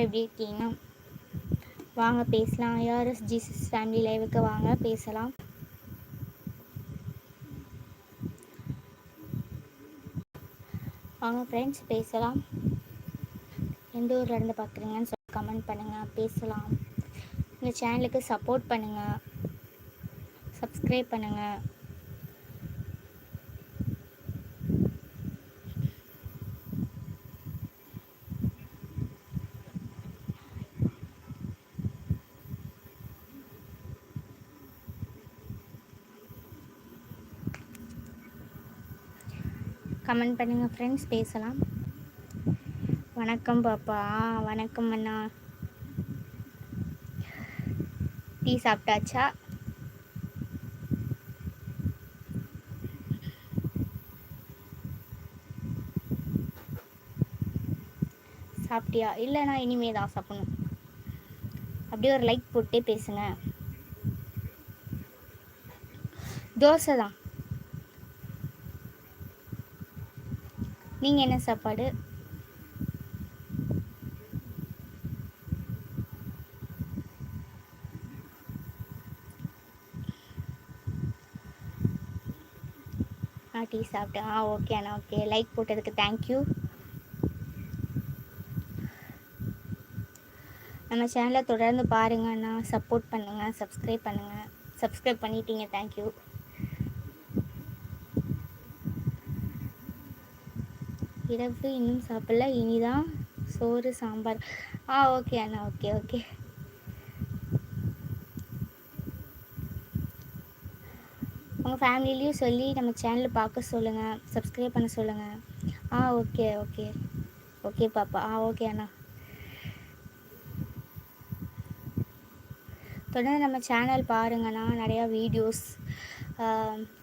எப்படி இருக்கீங்க? வாங்க பேசலாம். ஐஆர்எஸ் ஜீசஸ் ஃபேமிலி லைவுக்கு வாங்க பேசலாம். வாங்க ஃப்ரெண்ட்ஸ் பேசலாம். எந்த ஊரில் இருந்து பார்க்குறீங்கன்னு சொல்லி கமெண்ட் பண்ணுங்கள் பேசலாம். இந்த சேனலுக்கு சப்போர்ட் பண்ணுங்கள் சப்ஸ்கிரைப் பண்ணுங்கள் கமெண்ட் பண்ணுங்கள் ஃப்ரெண்ட்ஸ் பேசலாம். வணக்கம் பாப்பா வணக்கம் அண்ணா. டீ சாப்பிட்டாச்சா? சாப்பிட்டியா? இல்லைண்ணா இனிமே தான் சாப்பிடணும். அப்படியே ஒரு லைக் போட்டே பேசுங்க. தோசை தான் நீங்கள் என்ன சாப்பாடு? ஆ டீ சாப்பிட்டேன் ஆ ஓகே அண்ணா ஓகே லைக் போட்டதுக்கு தேங்க்யூ நம்ம சேனலை தொடர்ந்து பாருங்கள் அண்ணா. சப்போர்ட் பண்ணுங்கள் சப்ஸ்கிரைப் பண்ணுங்கள் சப்ஸ்கிரைப் பண்ணிட்டீங்க தேங்க்யூ இரவு இன்னும் சாப்பிடல. இனிதான் சோறு சாம்பார். ஆ ஓகே அண்ணா ஓகே ஓகே உங்கள் ஃபேமிலிலையும் சொல்லி நம்ம சேனல் பார்க்க சொல்லுங்கள் சப்ஸ்கிரைப் பண்ண சொல்லுங்கள் ஆ ஓகே ஓகே ஓகே பாப்பா. ஆ ஓகே அண்ணா. தொடர்ந்து நம்ம சேனல் பாருங்கண்ணா நிறையா வீடியோஸ்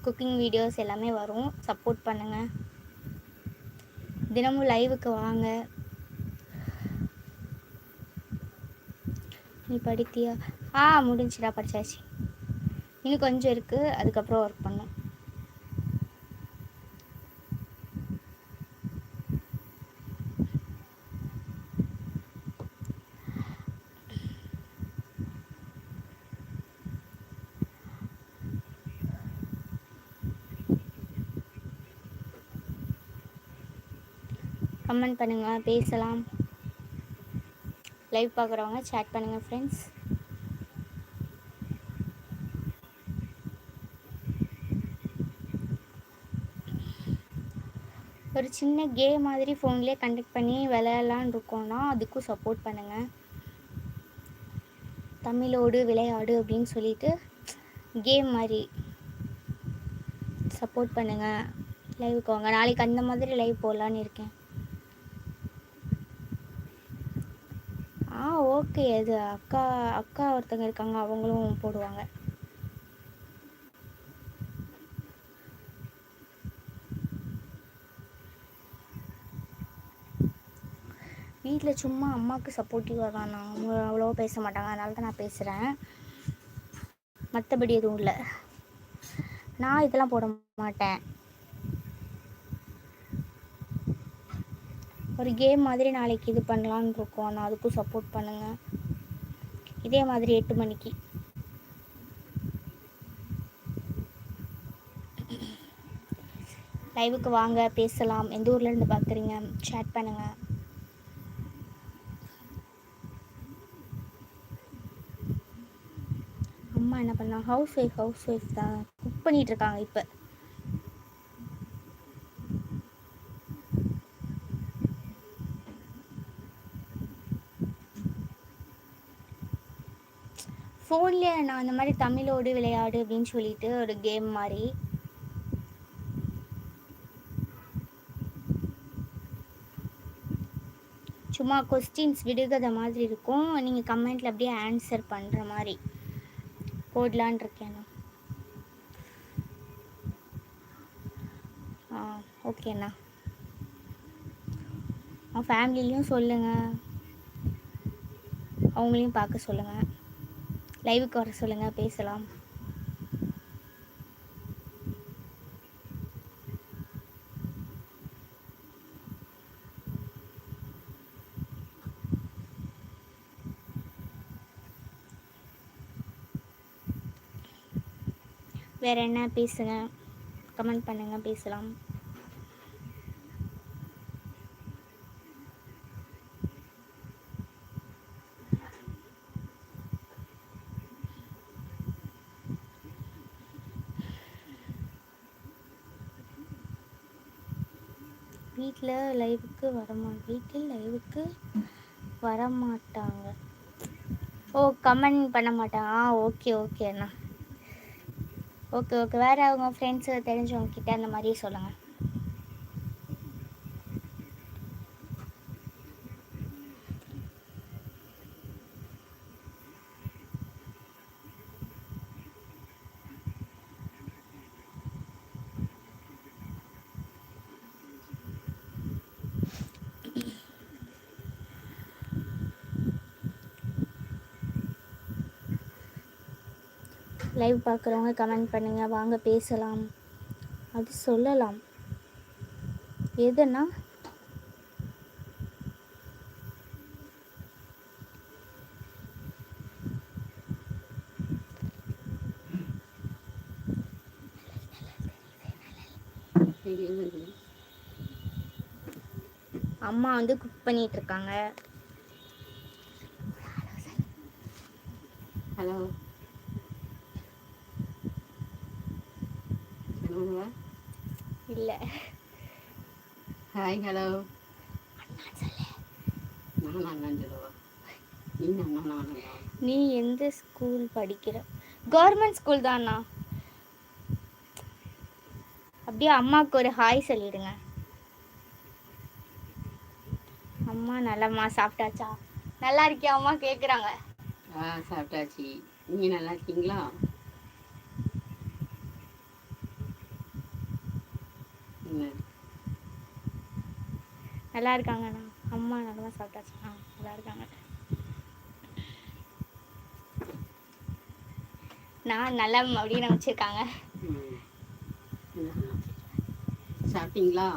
குக்கிங் வீடியோஸ் எல்லாமே வரும். சப்போர்ட் பண்ணுங்கள் தினமும் லைவுக்கு வாங்க. நீ படித்தியா? ஆ முடிஞ்சுடா படித்தாச்சு இன்னும் கொஞ்சம் இருக்குது அதுக்கப்புறம் ஒர்க் பண்ணும். கமெண்ட் பண்ணுங்கள் பேசலாம். லைவ் பார்க்குறவங்க சேட் பண்ணுங்கள் ஃப்ரெண்ட்ஸ் ஒரு சின்ன கேம் மாதிரி ஃபோன்லேயே கண்டக்ட் பண்ணி விளையாடலான் இருக்கோன்னா அதுக்கும் சப்போர்ட் பண்ணுங்கள் தமிழோடு விளையாடு அப்படின்னு சொல்லிட்டு கேம் மாதிரி சப்போர்ட் பண்ணுங்கள் லைவுக்கு வாங்க. நாளைக்கு அந்த மாதிரி லைவ் போடலான்னு இருக்கேன் ஆ ஓகே அது அக்கா அக்கா ஒருத்தங்க இருக்காங்க அவங்களும் போடுவாங்க. வீட்டில் சும்மா அம்மாவுக்கு சப்போர்ட்டிவாக தான். நான் அவங்க அவ்வளோவா பேச மாட்டாங்க. அதனால தான் நான் பேசுகிறேன் மற்றபடி எதுவும் இல்லை. நான் இதெல்லாம் போட மாட்டேன். ஒரு கேம் மாதிரி நாளைக்கு இது பண்ணலான்னு இருக்கோம். நான் அதுக்கும் சப்போர்ட் பண்ணுங்கள் இதே மாதிரி எட்டு மணிக்கு. லைவுக்கு வாங்க பேசலாம். எந்த ஊர்லேருந்து பார்க்குறீங்க சேட் பண்ணுங்கள் அம்மா என்ன பண்ணலாம் ஹவுஸ் ஒய்ஃப் ஹவுஸ் ஒய்ஃப் தான். குக் பண்ணிகிட்ருக்காங்க இப்போ ஃபோனில் நான் அந்த மாதிரி தமிழோடு விளையாடு அப்படின்னு சொல்லிட்டு ஒரு கேம் மாதிரி. சும்மா கொஸ்டின்ஸ் விடுகதை மாதிரி இருக்கும். நீங்கள் கமெண்ட்டில் அப்படியே ஆன்சர் பண்ணுற மாதிரி. போடலான் இருக்கேன் ஆ ஓகேண்ணா ஃபேமிலிலையும் சொல்லுங்கள் அவங்களையும் பார்க்க சொல்லுங்கள் லைவுக்கு வர சொல்லுங்கள் பேசலாம். வேறு என்ன பேசுங்க? கமெண்ட் பண்ணுங்கள் பேசலாம். வரமா வீட்டில் லைவுக்கு வரமாட்டாங்க. ஓ கமெண்ட் பண்ண மாட்டாங்க. ஆ ஓகே ஓகே அண்ணா. ஓகே ஓகே வேறு அவங்க ஃப்ரெண்ட்ஸு தெரிஞ்சவங்க கிட்ட அந்த மாதிரி சொல்லுங்கள் லைவ் பார்க்குறவங்க கமெண்ட் பண்ணுங்கள் வாங்க பேசலாம். அது சொல்லலாம். எதுனா அம்மா வந்து குக் பண்ணிட்டு இருக்காங்க. ஹலோ சொல்லுங்க இல்லை. ஹாய் ஹலோ நான் அண்ணன் சொல்லுவா நீ அண்ணா நான் நீ எந்த ஸ்கூல் படிக்கிற? கவர்மெண்ட் ஸ்கூல் தானா? அப்படியே அம்மாவுக்கு ஒரு ஹாய் சொல்லிடுங்க. அம்மா நல்லம்மா சாப்பிட்டாச்சா? நல்லா இருக்கியா? அம்மா கேட்குறாங்க ஆ சாப்பிட்டாச்சு. நீங்கள் நல்லா இருக்கீங்களா என்ன நல்லா இருக்காங்கண்ணா. அம்மா நல்லா சாப்பிட்டாச்சு ஆ நல்லா இருக்காங்க. நான் நல்லா அப்படின்னு வச்சுருக்காங்க? சாப்பிட்டீங்களா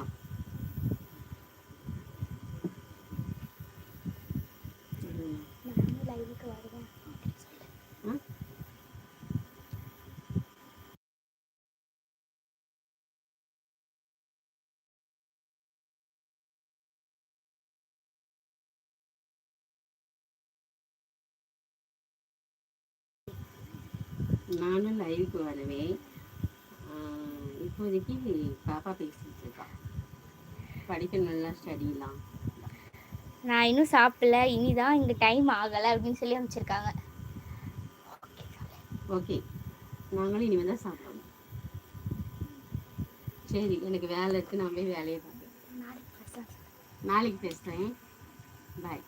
ம். நானும் லைவுக்கு வருவேன் ஆ? நானும் லைவுக்கு வருவேன். இப்போதைக்கு பாப்பா பேசிட்டு இருக்கா படிக்க நல்லா ஸ்டடிலாம் நான் இன்னும் சாப்பிடல. இனிதான் இங்கே டைம் ஆகலை அப்படின்னு சொல்லி அமைச்சிருக்காங்க ஓகே நாங்களும் இனிமேல் தான் சாப்பிடணும். சரி எனக்கு வேலை இருக்கு. நான் போய் வேலையை பார்க்குறேன் நாளைக்கு பேசுகிறேன் பாய்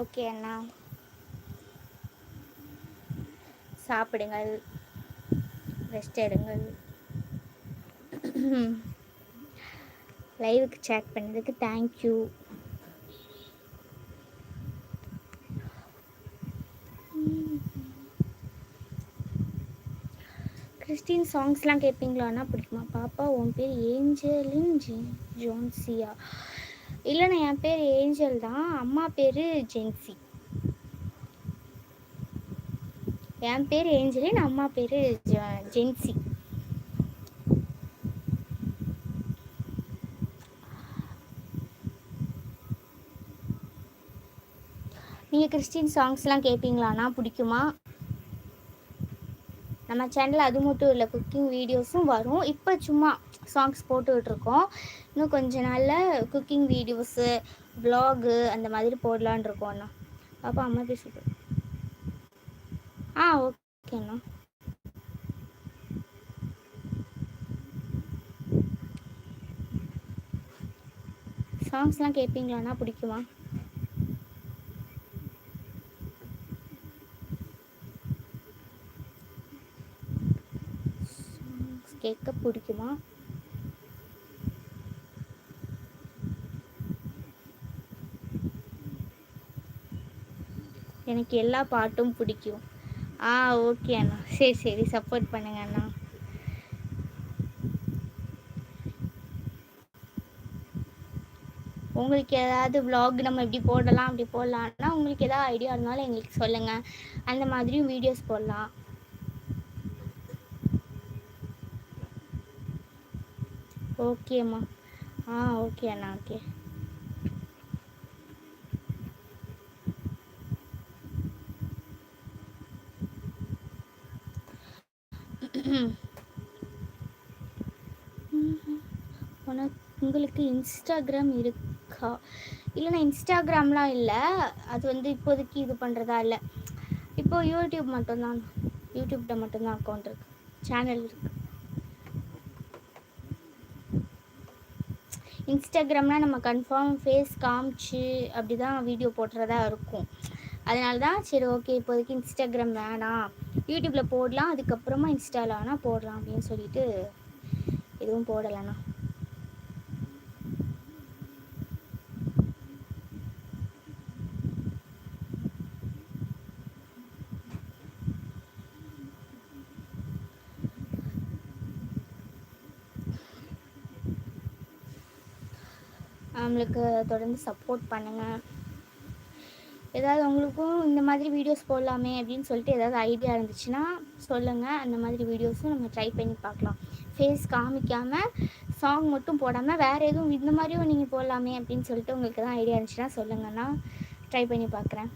ஓகே அண்ணா. சாப்பிடுங்கள். ரெஸ்ட் எடுங்கள். லைவுக்கு சேக் பண்ணதுக்கு தேங்க்யூ கிறிஸ்டின் சாங்ஸ்லாம் கேட்பீங்களான்னா பிடிக்குமா? பாப்பா உன் பேர் ஏஞ்சலின் ஜி ஜோன்சியா. இல்லைண்ணா என் பேர் ஏஞ்சல் தான். அம்மா பேர் ஜென்சி. என் பேர் ஏஞ்சலின் அம்மா பேர் ஜென்சி. நீங்கள் கிறிஸ்டின் சாங்ஸ்லாம் கேட்பீங்களாண்ணா பிடிக்குமா? நம்ம சேனலில் அது மட்டும் இல்லை குக்கிங் வீடியோஸும் வரும். இப்போ சும்மா சாங்ஸ் போட்டுக்கிட்டுருக்கோம். இன்னும் கொஞ்ச நாளில் குக்கிங் வீடியோஸு வ்ளாகு அந்த மாதிரி போடலான்னு இருக்கோம் அண்ணா. பாப்பா அம்மா பேசிட்டு ஆ ஓகேண்ணா சாங்ஸ்லாம் கேட்பீங்களாண்ணா பிடிக்குமா? சாங்ஸ் கேட்க பிடிக்குமா? எனக்கு எல்லா பாட்டும் பிடிக்கும். ஆ ஓகே அண்ணா. சரி சரி. சப்போர்ட் பண்ணுங்க அண்ணா. உங்களுக்கு ஏதாவது வ்ளாக் நம்ம இப்படி போடலாம் அப்படி போடலாம்னா உங்களுக்கு ஏதாவது ஐடியா இருந்தாலும் எங்களுக்கு சொல்லுங்கள் அந்த மாதிரியும் வீடியோஸ் போடலாம். ஓகேம்மா ஆ ஓகே அண்ணா ஓகே உங்களுக்கு இன்ஸ்டாகிராம் இருக்கா? இல்லைண்ணா இன்ஸ்டாகிராம்லாம் இல்லை. அது வந்து இப்போதைக்கு இது பண்ணுறதா இல்லை. இப்போது யூடியூப் மட்டும்தான். யூடியூப்பில் மட்டும்தான் அக்கௌண்ட் இருக்கு. சேனல் இருக்கு. இன்ஸ்டாகிராம்னால் நம்ம கன்ஃபார்ம் ஃபேஸ் காமிச்சு அப்படி தான் வீடியோ போடுறதா இருக்கும். அதனால தான் சரி ஓகே இப்போதைக்கு இன்ஸ்டாகிராம் வேணாம். யூடியூப்பில் போடலாம். அதுக்கப்புறமா இன்ஸ்டாவில் ஆனால் போடலாம் அப்படின்னு சொல்லிட்டு எதுவும் போடலைண்ணா. நம்மளுக்கு தொடர்ந்து சப்போர்ட் பண்ணுங்கள் ஏதாவது உங்களுக்கும் இந்த மாதிரி வீடியோஸ் போடலாமே அப்படின்னு சொல்லிட்டு ஏதாவது ஐடியா இருந்துச்சுன்னா சொல்லுங்கள் அந்த மாதிரி வீடியோஸும் நம்ம ட்ரை பண்ணி பார்க்கலாம். ஃபேஸ் காமிக்காமல் சாங் மட்டும் போடாமல் வேறு எதுவும் இந்த மாதிரியும் நீங்கள் போடலாமே அப்படின்னு சொல்லிட்டு உங்களுக்கு எதாவது ஐடியா இருந்துச்சுன்னா சொல்லுங்கன்னா ட்ரை பண்ணி பார்க்குறேன்.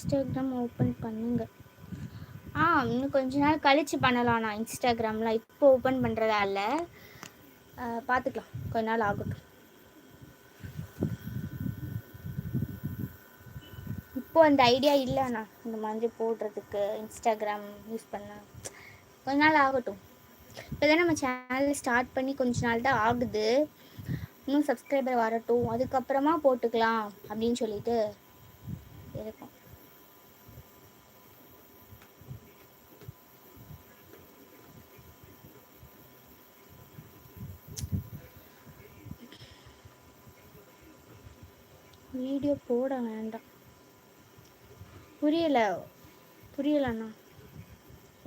இன்ஸ்டாகிராம் ஓப்பன் பண்ணுங்க. ஆ இன்னும் கொஞ்ச நாள் கழிச்சு பண்ணலாம் நான் இன்ஸ்டாகிராம்லாம் இப்போ ஓப்பன் பண்ணுறதா இல்லை. பார்த்துக்கலாம் கொஞ்ச நாள் ஆகட்டும். இப்போ அந்த ஐடியா இல்லைண்ணா இந்த மாதிரி போடுறதுக்கு இன்ஸ்டாகிராம் யூஸ் பண்ண. கொஞ்ச நாள் ஆகட்டும். இப்போ தான் நம்ம சேனல் ஸ்டார்ட் பண்ணி கொஞ்ச நாள் தான் ஆகுது. இன்னும் சப்ஸ்கிரைபர் வரட்டும். அதுக்கப்புறமா போட்டுக்கலாம் அப்படின்னு சொல்லிட்டு இருக்கும் வீடியோ போட வேண்டாம். புரியல. புரியலண்ணா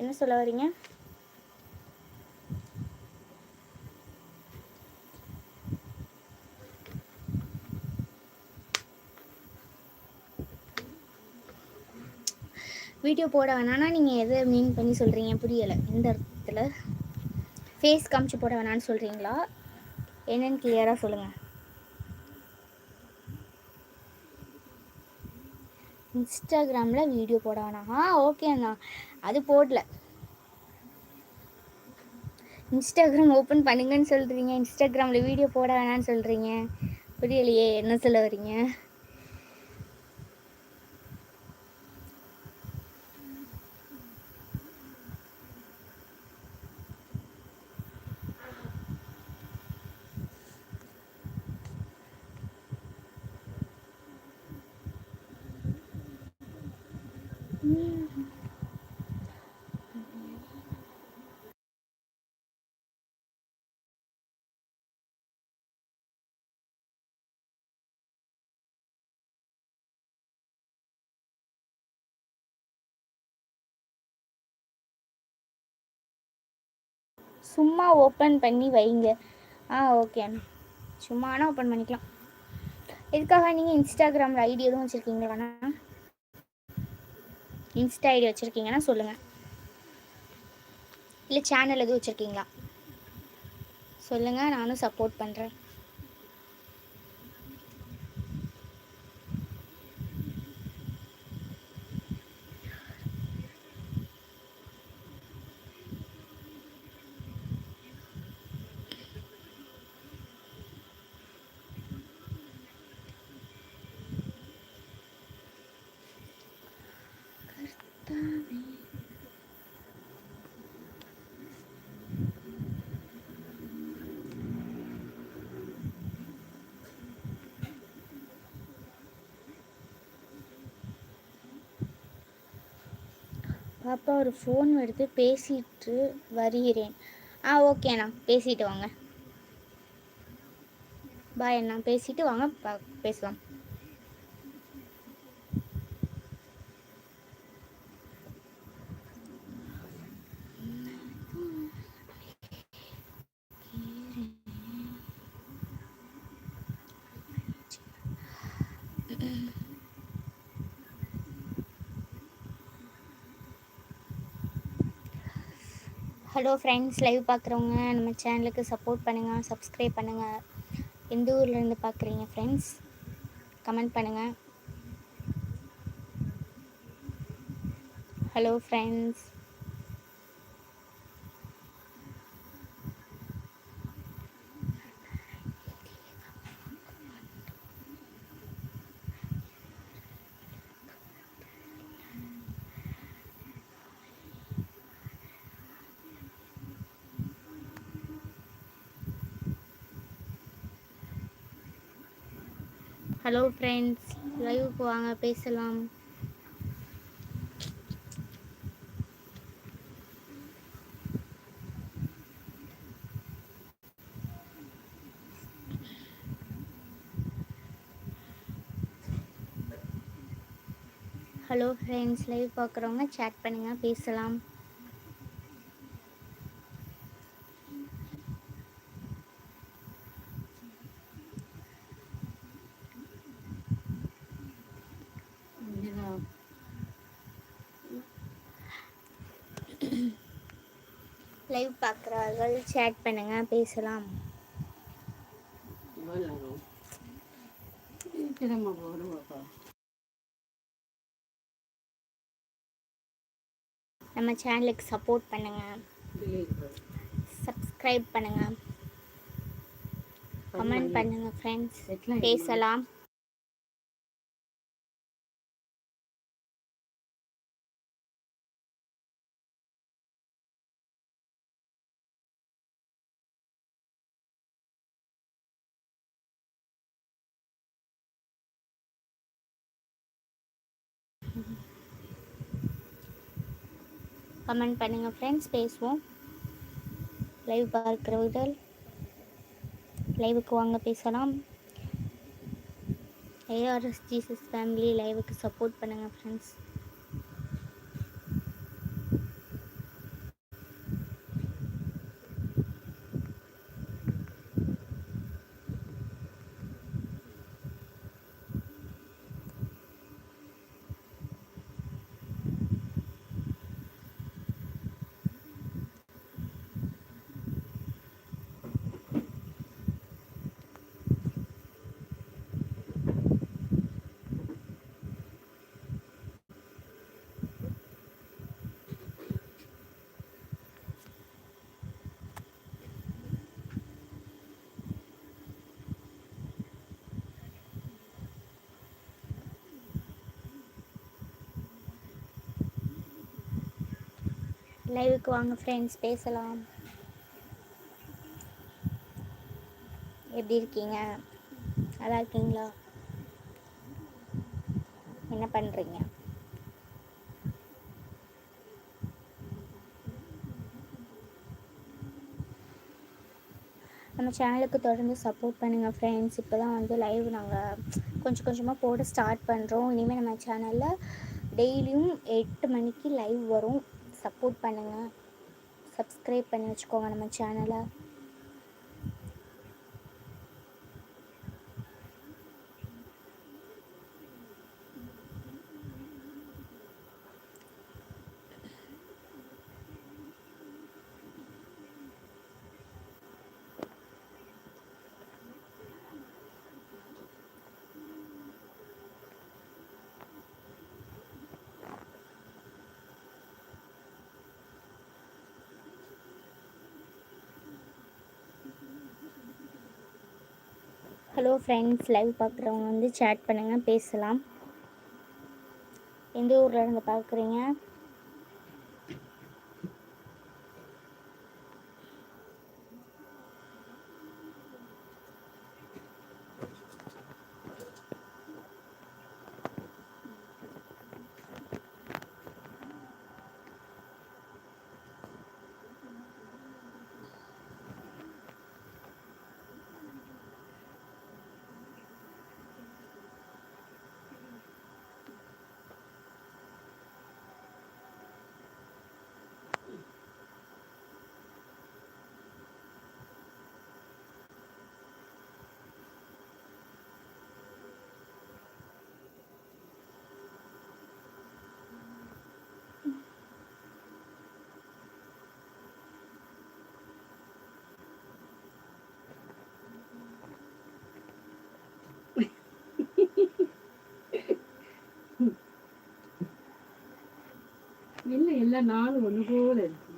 என்ன சொல்ல வரீங்க வீடியோ போட வேணாம்னா நீங்கள் எதை மீன் பண்ணி சொல்கிறீங்க புரியலை. எந்த இடத்துல? ஃபேஸ் காமிச்சு போட வேணாம்னு சொல்கிறீங்களா என்னன்னு கிளியராக சொல்லுங்கள் இன்ஸ்டாகிராமில் வீடியோ போட வேணாம். ஆ ஓகே அண்ணா. அது போடல. இன்ஸ்டாகிராம் ஓப்பன் பண்ணுங்கன்னு சொல்கிறீங்க இன்ஸ்டாகிராமில் வீடியோ போட வேணாம்னு சொல்கிறீங்க புரியலையே என்ன சொல்ல வரீங்க? சும்மா ஓப்பன் பண்ணி வைங்க. ஆ ஓகே அண்ணா சும்மா ஆனால் ஓப்பன் பண்ணிக்கலாம். எதுக்காக நீங்கள் இன்ஸ்டாகிராமில் ஐடி எதுவும் வச்சுருக்கீங்களா இன்ஸ்டா ஐடி வச்சுருக்கீங்கன்னா சொல்லுங்கள் இல்லை சேனல் எதுவும் வச்சுருக்கீங்களா? சொல்லுங்கள் நானும் சப்போர்ட் பண்ணுறேன் பாப்பா ஒரு ஃபோன் எடுத்து பேசிட்டு வருகிறேன். ஆ ஓகேண்ணா பேசிட்டு வாங்க. பாய் அண்ணா. பேசிட்டு வாங்க. பா- பேசலாம். ஹலோ ஃப்ரெண்ட்ஸ் லைவ் பார்க்குறவங்க நம்ம சேனலுக்கு சப்போர்ட் பண்ணுங்கள் சப்ஸ்கிரைப் பண்ணுங்கள் எந்த ஊர்லேருந்து பார்க்குறீங்க ஃப்ரெண்ட்ஸ் கமெண்ட் பண்ணுங்கள் ஹலோ ஃப்ரெண்ட்ஸ் ஹலோ ஃப்ரெண்ட்ஸ் லைவுக்கு வாங்க பேசலாம். ஹலோ ஃப்ரெண்ட்ஸ் லைவ் பார்க்குறவங்க சேட் பண்ணுங்கள் பேசலாம். லைவ் பார்க்குறவர்கள் சேட் பண்ணுங்கள் பேசலாம். நம்ம சேனலுக்கு சப்போர்ட் பண்ணுங்கள் சப்ஸ்கிரைப் பண்ணுங்கள் கமெண்ட் பண்ணுங்கள் ஃப்ரெண்ட்ஸ் பேசலாம். கமெண்ட் பண்ணுங்கள் ஃப்ரெண்ட்ஸ் பேசுவோம். லைவ் பார்க்கிறவர்கள் லைவுக்கு வாங்க பேசலாம். ஏஆர்எஸ் ஜீசஸ் ஃபேமிலி லைவுக்கு சப்போர்ட் பண்ணுங்கள் ஃப்ரெண்ட்ஸ் லைவுக்கு வாங்க ஃப்ரெண்ட்ஸ் பேசலாம். எப்படி இருக்கீங்க? நல்லா இருக்கீங்களா? என்ன பண்ணுறீங்க நம்ம சேனலுக்கு தொடர்ந்து சப்போர்ட் பண்ணுங்கள் ஃப்ரெண்ட்ஸ் இப்போ தான் வந்து லைவ் நாங்கள் கொஞ்சம் கொஞ்சமாக போட ஸ்டார்ட் பண்ணுறோம் இனிமேல் நம்ம சேனலில் டெய்லியும் எட்டு மணிக்கு லைவ் வரும். சப்போர்ட் பண்ணுங்கள் சப்ஸ்கிரைப் பண்ணி வச்சுக்கோங்க நம்ம சேனலை. ஹலோ ஃப்ரெண்ட்ஸ் லைவ் பார்க்குறவங்க வந்து சேட் பண்ணுங்கள் பேசலாம். எந்த ஊரில் இருந்து பார்க்குறீங்க? எல்லா நாளும்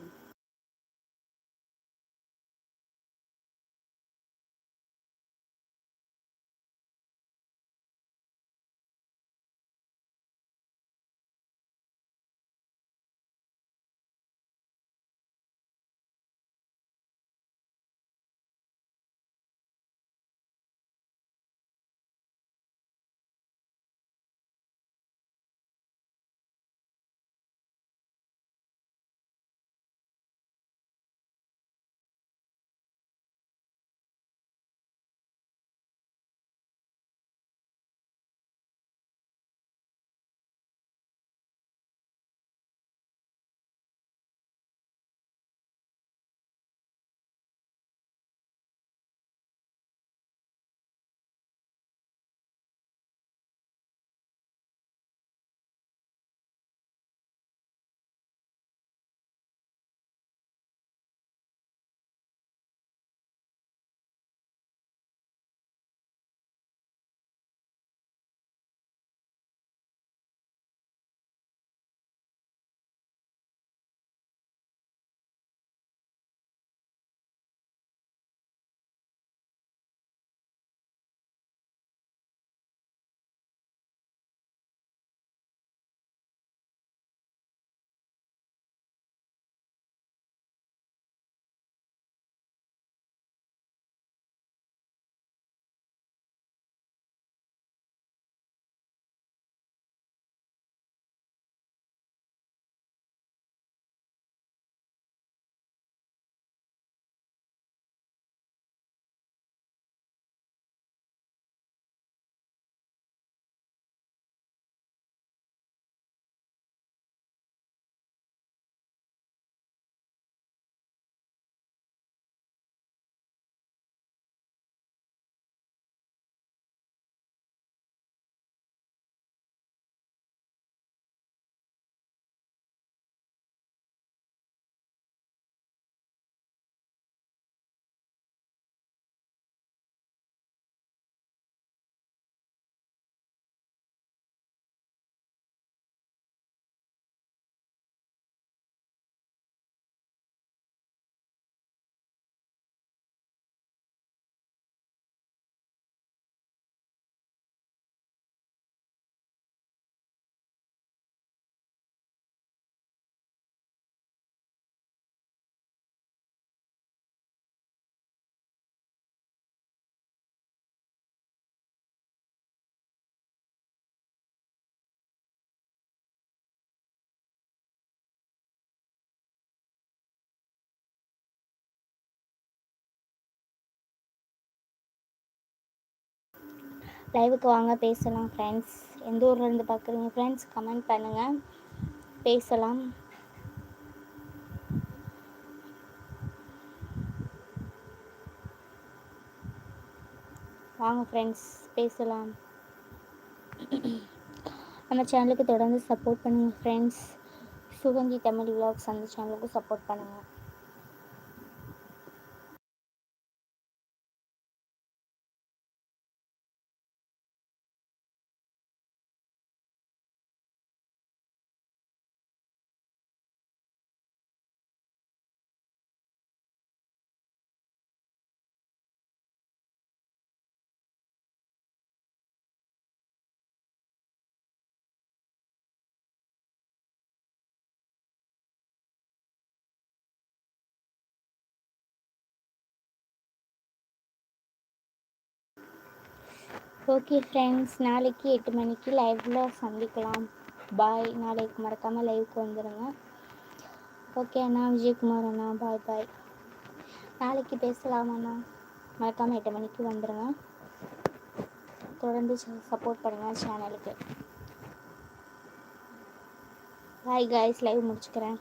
லைவுக்கு வாங்க பேசலாம் ஃப்ரெண்ட்ஸ் எந்த ஊர்லேருந்து பார்க்குறீங்க ஃப்ரெண்ட்ஸ் கமெண்ட் பண்ணுங்கள் பேசலாம். வாங்க ஃப்ரெண்ட்ஸ் பேசலாம். நம்ம சேனலுக்கு தொடர்ந்து சப்போர்ட் பண்ணுங்கள் ஃப்ரெண்ட்ஸ் சுகந்தி தமிழ் விலாக்ஸ் அந்த சேனலுக்கு சப்போர்ட் பண்ணுங்கள் ஓகே ஃப்ரெண்ட்ஸ் நாளைக்கு எட்டு மணிக்கு லைவில் சந்திக்கலாம். பாய் நாளைக்கு மறக்காமல் லைவுக்கு வந்துடுங்க ஓகே அண்ணா விஜயகுமார் அண்ணா பாய் பாய் நாளைக்கு பேசலாம் அண்ணா. மறக்காமல் எட்டு மணிக்கு வந்துடுங்க தொடர்ந்து சப்போர்ட் பண்ணுங்கள் சேனலுக்கு பாய் காய்ஸ் லைவ் முடிச்சுக்கிறேன்.